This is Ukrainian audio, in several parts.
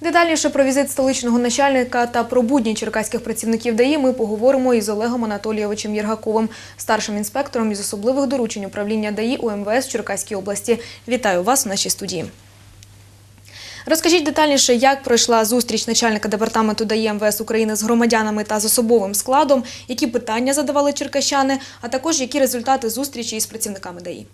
Детальніше про візит столичного начальника та про будні черкаських працівників ДАІ ми поговоримо із Олегом Анатолійовичем Єргаковим, старшим інспектором із особливих доручень управління ДАІ у МВС Черкаській області. Вітаю вас в нашій студії. Розкажіть детальніше, як пройшла зустріч начальника департаменту ДАІ МВС України з громадянами та з особовим складом, які питання задавали черкащани, а також які результати зустрічі із працівниками ДАІ.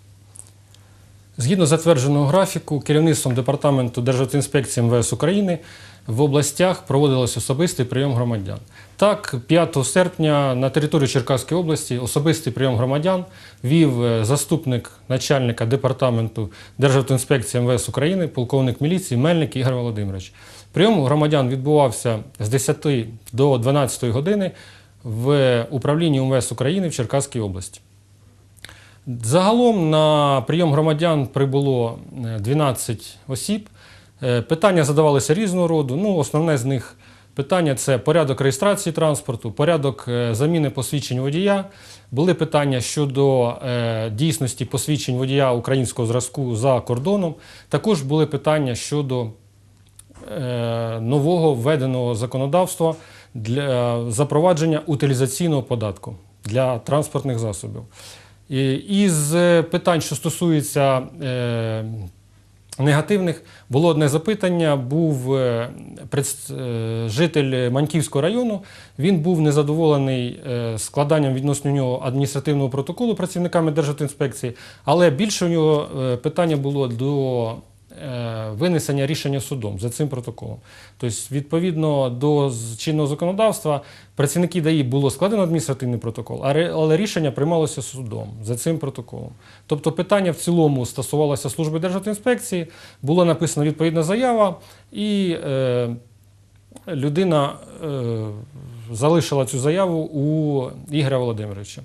Згідно затвердженого графіку, керівництвом Департаменту Державтоінспекції МВС України в областях проводилось особистий прийом громадян. Так, 5 серпня на території Черкаської області особистий прийом громадян вів е, заступник начальника департаменту Державтоінспекції МВС України, полковник міліції Мельник Ігор Володимирович. Прийом громадян відбувався з 10 до 12 години в управлінні МВС України в Черкаській області. Загалом на прийом громадян прибуло е, 12 осіб. Е, Питання задавалися різного роду. Ну, основне з них питання це порядок реєстрації транспорту, порядок е, заміни посвідчень водія. Були питання щодо е, дійсності посвідчень водія українського зразку за кордоном. Також були питання щодо е, нового введеного законодавства для е, запровадження утилізаційного податку для транспортних засобів. І- Із е, питань, що стосується е, негативних, було одне запитання. Був е, е, житель Маньківського району. Він був незадоволений е, складанням відносно нього адміністративного протоколу працівниками Державтоінспекції, але більше у нього е, питання було до е, винесення рішення судом за цим протоколом. Тобто, відповідно до чинного законодавства, працівники ДАІ було складено адміністративний протокол, але рішення приймалося судом за цим протоколом. Тобто питання в цілому стосувалося служби Державтоінспекції, була написана відповідна заява, і е, людина е, залишила цю заяву у Ігоря Володимировича.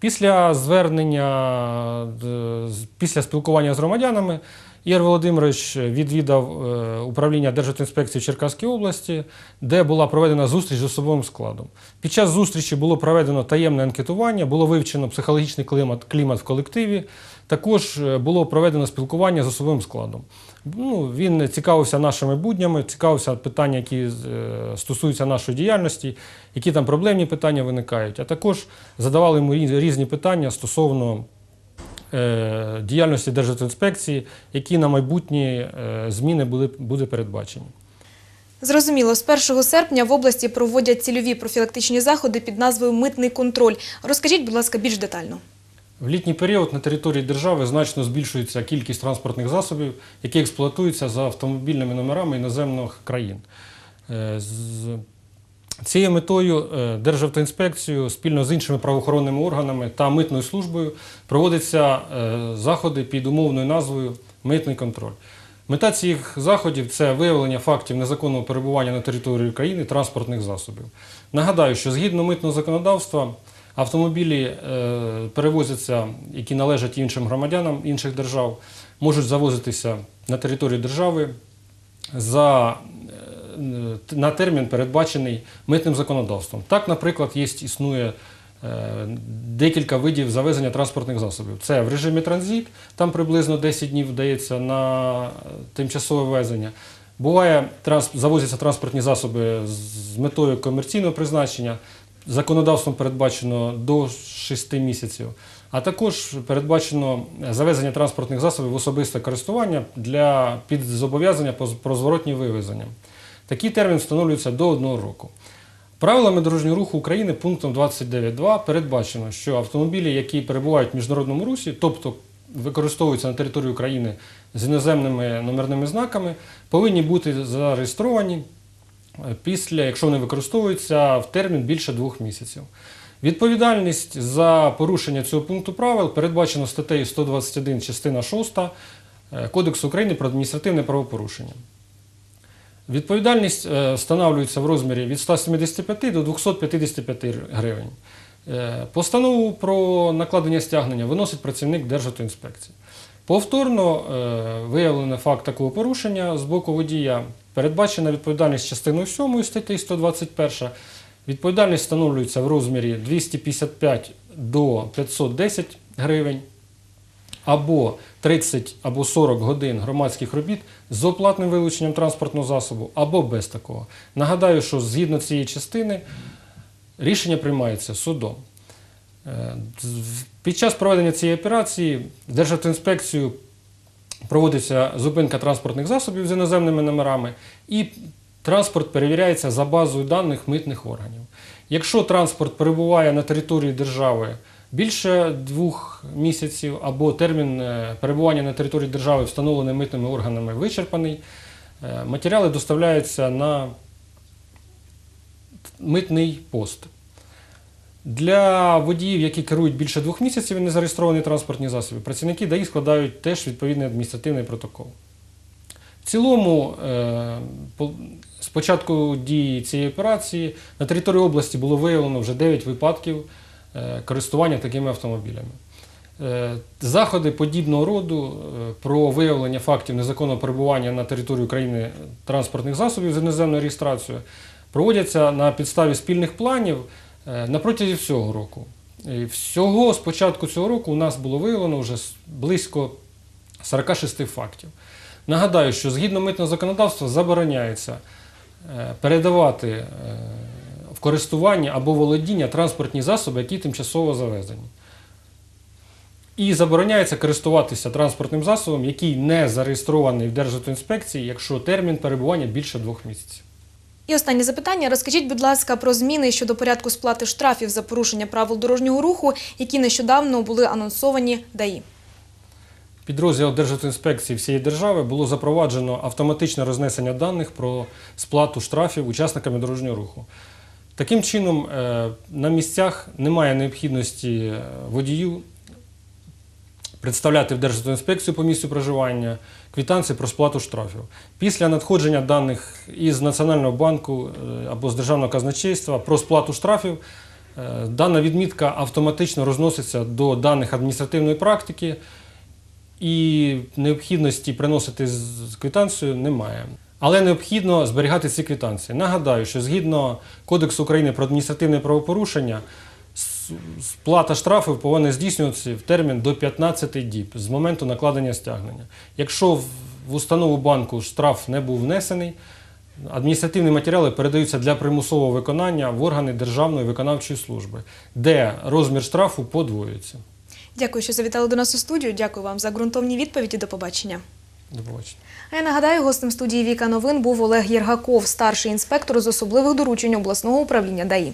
Після звернення, е, після спілкування з громадянами, Ігор Володимирович відвідав е, управління Державтоінспекції в Черкаській області, де була проведена зустріч з особовим складом. Під час зустрічі було проведено таємне анкетування, було вивчено психологічний клімат, клімат в колективі. Також е, було проведено спілкування з особовим складом. Ну, він цікавився нашими буднями, цікавився питання, які е, стосуються нашої діяльності, які там проблемні питання виникають. А також задавали йому різні питання стосовно діяльності Державтоінспекції, які на майбутні е, зміни були, буде передбачені. Зрозуміло, з 1 серпня в області проводять цільові профілактичні заходи під назвою Митний контроль. Розкажіть, будь ласка, більш детально. В літній період на території держави значно збільшується кількість транспортних засобів, які експлуатуються за автомобільними номерами іноземних країн. Цією метою е, Державтоінспекцією спільно з іншими правоохоронними органами та митною службою проводяться е, заходи під умовною назвою Митний контроль. Мета цих заходів це виявлення фактів незаконного перебування на території країни транспортних засобів. Нагадаю, що згідно митного законодавства автомобілі е, перевозяться, які належать іншим громадянам інших держав, можуть завозитися на територію держави за, на термін, передбачений митним законодавством. Так, наприклад, є, існує е, декілька видів завезення транспортних засобів. Це в режимі транзит, там приблизно 10 днів вдається на е, тимчасове ввезення. Буває, завозяться транспортні засоби з метою комерційного призначення. Законодавством передбачено до 6 місяців. А також передбачено завезення транспортних засобів в особисте користування для під зобов'язання по- про зворотні вивезення. Такий термін встановлюється до одного року. Правилами дорожнього руху України пунктом 29.2 передбачено, що автомобілі, які перебувають в міжнародному русі, тобто використовуються на території України з іноземними номерними знаками, повинні бути зареєстровані е, після, якщо вони використовуються в термін більше двох місяців. Відповідальність за порушення цього пункту правил передбачено статтею 121 частина 6 е, Кодексу України про адміністративне правопорушення. Відповідальність е, встановлюється в розмірі від 175 до 255 гривень. Е, Постанову про накладення стягнення виносить працівник Державтоінспекції. Повторно е, виявлено факт такого порушення з боку водія. Передбачена відповідальність частиною 7 статті 121. Відповідальність встановлюється в розмірі 255 до 510 гривень. Або 30 або 40 годин громадських робіт з оплатним вилученням транспортного засобу, або без такого. Нагадаю, що згідно цієї частини рішення приймається судом. Е, Під час проведення цієї операції Державтоінспекцією проводиться зупинка транспортних засобів з іноземними номерами, і транспорт перевіряється за базою даних митних органів. Якщо транспорт перебуває на території держави більше двох місяців, або термін е, перебування на території держави, встановлений митними органами, вичерпаний, е, матеріали доставляються на митний пост. Для водіїв, які керують більше двох місяців і не зареєстровані транспортні засоби, працівники ДАІ складають теж відповідний адміністративний протокол. В цілому, е, з початку дії цієї операції на території області було виявлено вже 9 випадків користування такими автомобілями. Е, Заходи подібного роду е, про виявлення фактів незаконного перебування на території України транспортних засобів з іноземною реєстрацією проводяться на підставі спільних планів е, на всього року. Всього з початку цього року у нас було виявлено вже близько 46 фактів. Нагадаю, що згідно митного законодавства забороняється е, передавати е, користування або володіння транспортні засоби, які тимчасово завезені. І забороняється користуватися транспортним засобом, який не зареєстрований в Державтоінспекції, якщо термін перебування більше двох місяців. І останнє запитання. Розкажіть, будь ласка, про зміни щодо порядку сплати штрафів за порушення правил дорожнього руху, які нещодавно були анонсовані ДАІ. Підрозділ Державтоінспекції всієї держави було запроваджено автоматичне рознесення даних про сплату штрафів учасниками дорожнього руху. Таким чином, е, на місцях немає необхідності е, водію представляти в Державтоінспекцію по місцю проживання квитанції про сплату штрафів. Після надходження даних із Національного банку е, або з Державного казначейства про сплату штрафів дана відмітка автоматично розноситься до даних адміністративної практики, і необхідності приносити квитанцію немає. Але необхідно зберігати ці квитанції. Нагадаю, що згідно Кодексу України про адміністративне правопорушення, сплата штрафів повинна здійснюватися в термін до 15 діб з моменту накладення стягнення. Якщо в установу банку штраф не був внесений, адміністративні матеріали передаються для примусового виконання в органи Державної виконавчої служби, де розмір штрафу подвоюється. Дякую, що завітали до нас у студію. Дякую вам за ґрунтовні відповіді. До побачення. До побачення. А я нагадаю, гостем студії Віка Новин був Олег Єргаков, старший інспектор з особливих доручень обласного управління ДАІ.